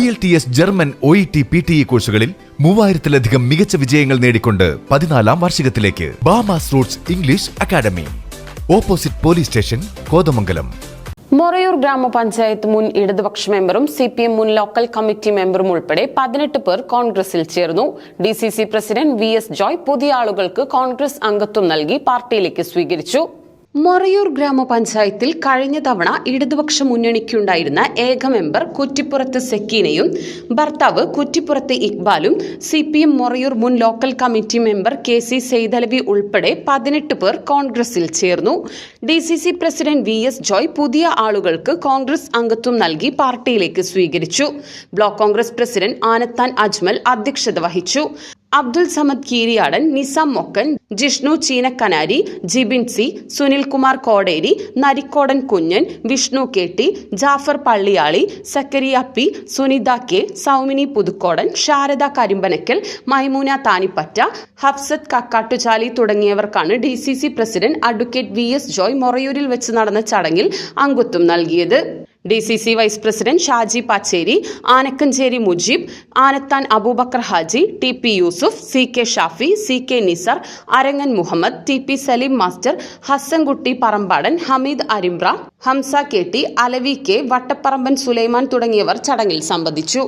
IELTS German O E T P T E കോഴ്സുകളിൽ മൂവായിരത്തിലധികം മികച്ച വിജയങ്ങൾ നേടിക്കൊണ്ട് പതിനാലാം വാർഷികത്തിലേക്ക് Bamas roots English academy opposite police station Kothamangalam. Morayur ഗ്രാമപഞ്ചായത്ത് മുൻ ഇടതുപക്ഷ മെമ്പറും സി പി എം മുൻ ലോക്കൽ കമ്മിറ്റി മെമ്പറും ഉൾപ്പെടെ പതിനെട്ട് പേർ കോൺഗ്രസിൽ ചേർന്നു. D C C president V S Joy പുതിയ ആളുകൾക്ക് കോൺഗ്രസ് അംഗത്വം നൽകി പാർട്ടിയിലേക്ക് സ്വീകരിച്ചു. മൊറയൂർ ഗ്രാമപഞ്ചായത്തിൽ കഴിഞ്ഞ തവണ ഇടതുപക്ഷ മുന്നണിക്കുണ്ടായിരുന്ന ഏക മെമ്പർ കുറ്റിപ്പുറത്ത് സെക്കീനയും ഭർത്താവ് കുറ്റിപ്പുറത്ത് ഇക്ബാലും സി പി എം മൊറയൂർ മുൻ local committee member K C Saithalavi ഉൾപ്പെടെ പതിനെട്ട് പേർ കോൺഗ്രസിൽ ചേർന്നു. D C C president V S Joy പുതിയ ആളുകൾക്ക് കോൺഗ്രസ് അംഗത്വം നൽകി പാർട്ടിയിലേക്ക് സ്വീകരിച്ചു. ബ്ലോക്ക് കോൺഗ്രസ് പ്രസിഡന്റ് ആനത്താൻ അജ്മൽ അധ്യക്ഷത വഹിച്ചു. അബ്ദുൽ സമദ് കീരിയാടൻ നിസാം മൊക്കൻ ജിഷ്ണു ചീനക്കനാരി ജിബിൻ സി സുനിൽകുമാർ കോടേരി നരിക്കോടൻ കുഞ്ഞൻ വിഷ്ണു കെ ടി ജാഫർ പള്ളിയാളി സക്കരിയ P Sunitha K Saumini Puthukkodan Sharada Karimbanakkal Maimoona താനിപ്പറ്റ Hafsath Kakkattuchali തുടങ്ങിയവർക്കാണ് D C C president advocate V S Joy മൊറയൂരിൽ വെച്ച് നടന്ന ചടങ്ങിൽ അംഗത്വം നൽകിയത്. D C C vice president Shaji Pacheri Anakkancheri Mujeeb Anathan Abubakar Haji T P Yusuf C K Shafi C K Nisar Arangan Muhammad T P Saleem master Hasankutty Parambadan Hameed Arimra Hamsa K T Alavi K Vattapparamban Sulaiman തുടങ്ങിയവർ ചടങ്ങിൽ സംബന്ധിച്ചു.